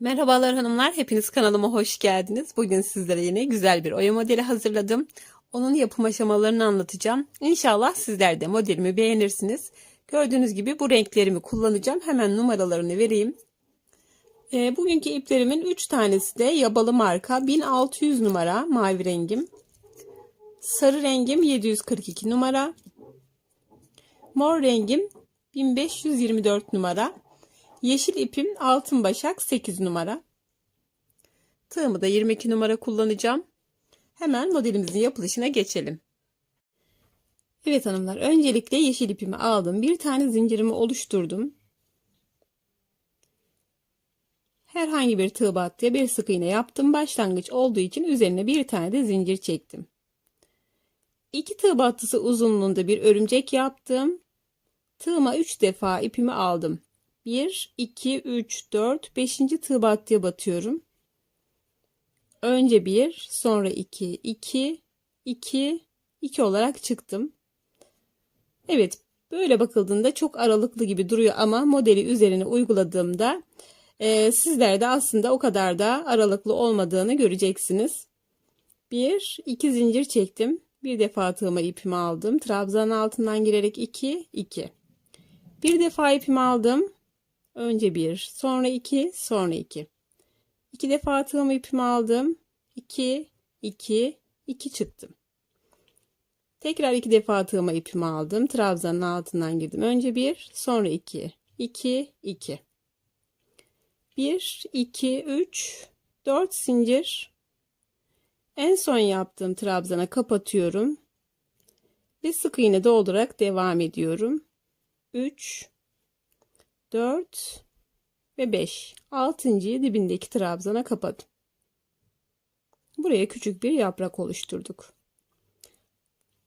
Merhabalar hanımlar, hepiniz kanalıma hoş geldiniz. Bugün sizlere yine güzel bir oya modeli hazırladım. Onun yapım aşamalarını anlatacağım. İnşallah sizler de modelimi beğenirsiniz. Gördüğünüz gibi bu renklerimi kullanacağım. Hemen numaralarını vereyim. E, bugünkü iplerimin 3 tanesi de yabalı marka 1600 numara mavi rengim. Sarı rengim 742 numara. Mor rengim 1524 numara. Yeşil ipim altın başak 8 numara. Tığımı da 22 numara kullanacağım. Hemen modelimizin yapılışına geçelim. Evet hanımlar öncelikle yeşil ipimi aldım. Bir tane zincirimi oluşturdum. Herhangi bir tığ battıya bir sık iğne yaptım. Başlangıç olduğu için üzerine bir tane de zincir çektim. İki tığ battısı uzunluğunda bir örümcek yaptım. Tığıma 3 defa ipimi aldım. 1, 2, 3, 4, 5. tığ battıya batıyorum. Önce 1, sonra 2, 2, 2, 2 olarak çıktım. Evet, böyle bakıldığında çok aralıklı gibi duruyor ama modeli üzerine uyguladığımda e, sizler de aslında o kadar da aralıklı olmadığını göreceksiniz. 1, 2 zincir çektim. Bir defa tığıma ipimi aldım. Trabzanın altından girerek 2, 2. Bir defa ipimi aldım. Önce bir, sonra iki, sonra iki. İki defa tığım ipimi aldım. İki, iki, iki çıktım. Tekrar iki defa tığıma ipimi aldım. Trabzanın altından girdim. Önce bir, sonra iki. İki, iki. Bir, iki, üç, dört zincir. En son yaptığım trabzana kapatıyorum. Ve sık iğne doldurarak devam ediyorum. 3 4 ve 5. 6.yı dibindeki trabzana kapadım. Buraya küçük bir yaprak oluşturduk.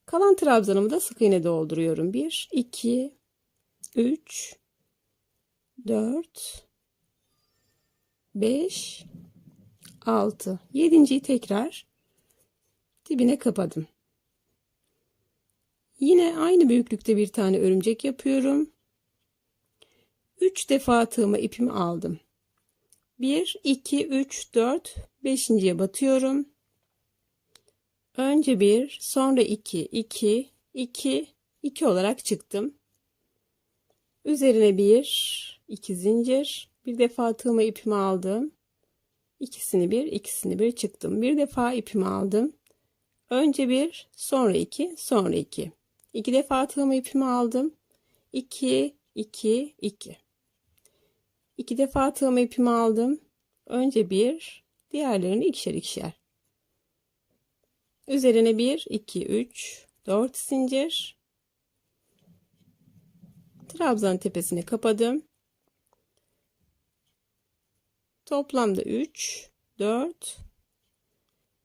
Kalan trabzanımı da sık iğne dolduruyorum. 1 2 3 4 5 6 7.yi tekrar dibine kapadım. Yine aynı büyüklükte bir tane örümcek yapıyorum. 3 defa tığıma ipimi aldım. 1, 2, 3, 4, 5.ye batıyorum. Önce 1, sonra 2, 2, 2, 2 olarak çıktım. Üzerine 1, 2 zincir. Bir defa tığıma ipimi aldım. İkisini bir, ikisini bir çıktım. Bir defa ipimi aldım. Önce 1, sonra 2, sonra 2. İki defa tığıma ipimi aldım. 2, 2, 2. İki defa tığıma ipimi aldım. Önce bir, diğerlerini ikişer ikişer. Üzerine 1, 2, 3, 4 zincir. Trabzan tepesini kapadım. Toplamda 3, 4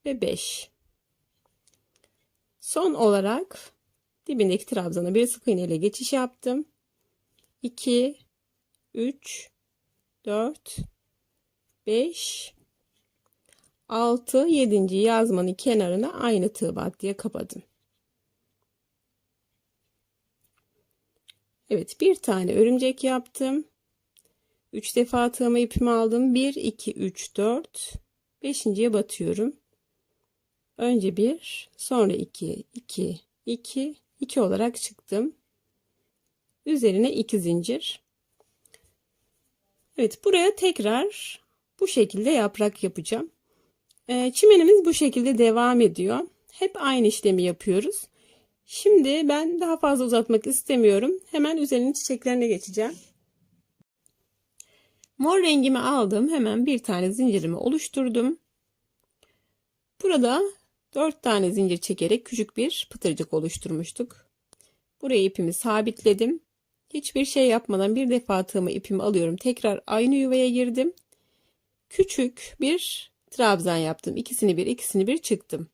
ve 5. Son olarak dibindeki trabzana bir sık iğne ile geçiş yaptım. 2, 3, 4 5 6 7. yazmanın kenarına aynı tığ battıya kapadım. Evet bir tane örümcek yaptım. 3 defa tığıma ipimi aldım. 1 2 3 4 5.ye batıyorum. Önce 1, sonra 2 2 2 2 olarak çıktım. Üzerine 2 zincir. Evet buraya tekrar bu şekilde yaprak yapacağım. E, çimenimiz bu şekilde devam ediyor. Hep aynı işlemi yapıyoruz. Şimdi ben daha fazla uzatmak istemiyorum. Hemen üzerinin çiçeklerine geçeceğim. Mor rengimi aldım. Hemen bir tane zincirimi oluşturdum. Burada 4 tane zincir çekerek küçük bir pıtırcık oluşturmuştuk. Buraya ipimi sabitledim. Hiçbir şey yapmadan bir defa tığımı ipimi alıyorum. Tekrar aynı yuvaya girdim. Küçük bir trabzan yaptım. İkisini bir, ikisini bir çıktım.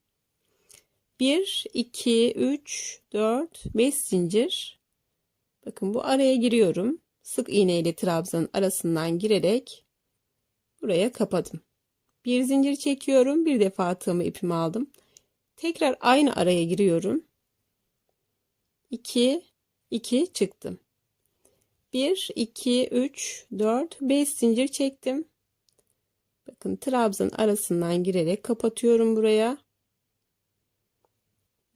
1, 2, 3, 4, 5 zincir. Bakın bu araya giriyorum. Sık iğne ile trabzanın arasından girerek buraya kapadım. Bir zincir çekiyorum. Bir defa tığımı ipimi aldım. Tekrar aynı araya giriyorum. 2, 2 çıktım. 1, 2, 3, 4, 5 zincir çektim. Bakın trabzan arasından girerek kapatıyorum buraya.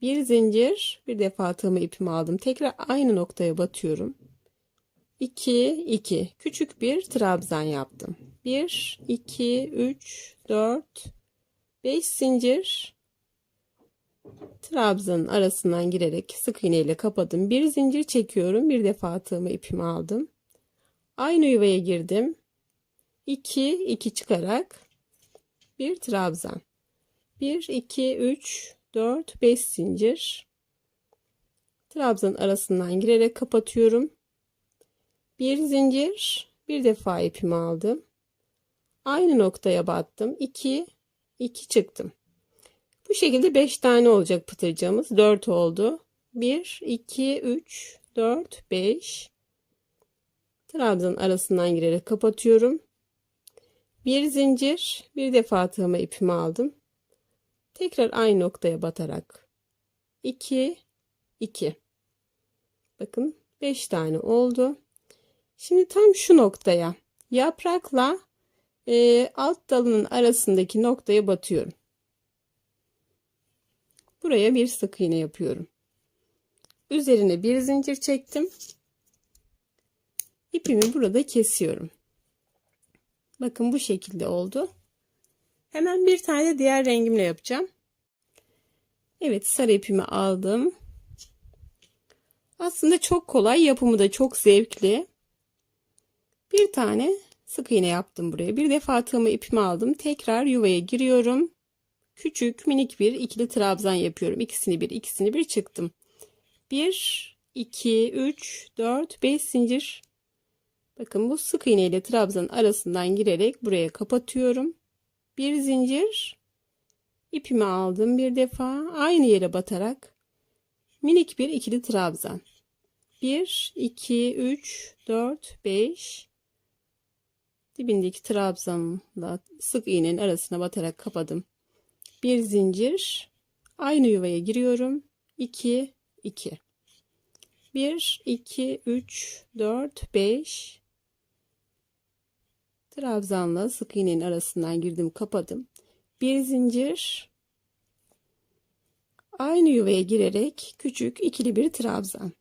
Bir zincir, bir defa tığımı ipimi aldım. Tekrar aynı noktaya batıyorum. 2 2 küçük bir trabzan yaptım. 1 2 3 4 5 zincir trabzanın arasından girerek sık iğne ile kapadım. Bir zincir çekiyorum. Bir defa tığımı ipimi aldım. Aynı yuvaya girdim. 2 2 çıkarak bir trabzan. 1 2 3 4 5 zincir. Trabzan arasından girerek kapatıyorum. Bir zincir, bir defa ipimi aldım. Aynı noktaya battım. 2 2 çıktım. Bu şekilde 5 tane olacak pıtırcığımız. 4 oldu. 1 2 3 4 5 Trabzan arasından girerek kapatıyorum. Bir zincir, bir defa tığıma ipimi aldım. Tekrar aynı noktaya batarak 2 2 Bakın 5 tane oldu. Şimdi tam şu noktaya yaprakla e, alt dalının arasındaki noktaya batıyorum. Buraya bir sık iğne yapıyorum. Üzerine bir zincir çektim. İpimi burada kesiyorum. Bakın bu şekilde oldu. Hemen bir tane diğer rengimle yapacağım. Evet sarı ipimi aldım. Aslında çok kolay yapımı da çok zevkli. Bir tane sık iğne yaptım buraya. Bir defa tığımı ipimi aldım. Tekrar yuvaya giriyorum. Küçük minik bir ikili trabzan yapıyorum. İkisini bir ikisini bir çıktım. 1 2 3 4 5 zincir. Bakın bu sık iğne ile trabzanın arasından girerek buraya kapatıyorum. Bir zincir. ipimi aldım bir defa. Aynı yere batarak minik bir ikili trabzan. 1 2 3 4 5 dibindeki trabzanla sık iğnenin arasına batarak kapadım. Bir zincir aynı yuvaya giriyorum. 2 2 1 2 3 4 5 trabzanla sık iğnenin arasından girdim kapadım. Bir zincir aynı yuvaya girerek küçük ikili bir trabzan.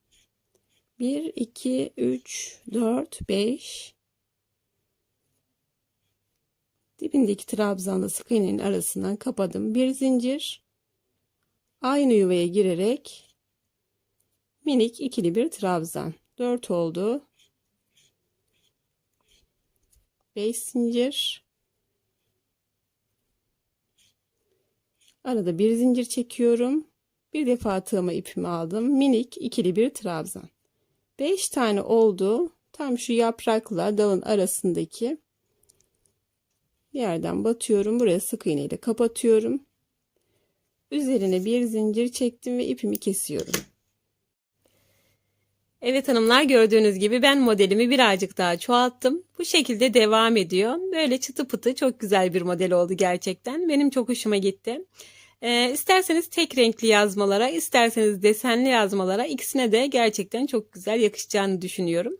1 2 3 4 5 Dibindeki trabzanla sık iğnenin arasından kapadım. Bir zincir. Aynı yuvaya girerek minik ikili bir trabzan. 4 oldu. 5 zincir. Arada bir zincir çekiyorum. Bir defa tığıma ipimi aldım. Minik ikili bir trabzan. 5 tane oldu. Tam şu yaprakla dalın arasındaki yerden batıyorum. Buraya sık iğne ile kapatıyorum. Üzerine bir zincir çektim ve ipimi kesiyorum. Evet hanımlar gördüğünüz gibi ben modelimi birazcık daha çoğalttım. Bu şekilde devam ediyor. Böyle çıtı pıtı çok güzel bir model oldu gerçekten. Benim çok hoşuma gitti. Ee, isterseniz tek renkli yazmalara, isterseniz desenli yazmalara ikisine de gerçekten çok güzel yakışacağını düşünüyorum.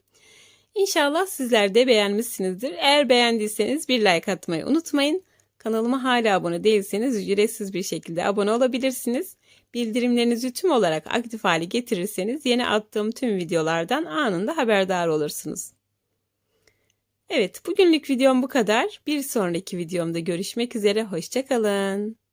İnşallah sizler de beğenmişsinizdir. Eğer beğendiyseniz bir like atmayı unutmayın. Kanalıma hala abone değilseniz ücretsiz bir şekilde abone olabilirsiniz. Bildirimlerinizi tüm olarak aktif hale getirirseniz yeni attığım tüm videolardan anında haberdar olursunuz. Evet bugünlük videom bu kadar. Bir sonraki videomda görüşmek üzere. Hoşçakalın.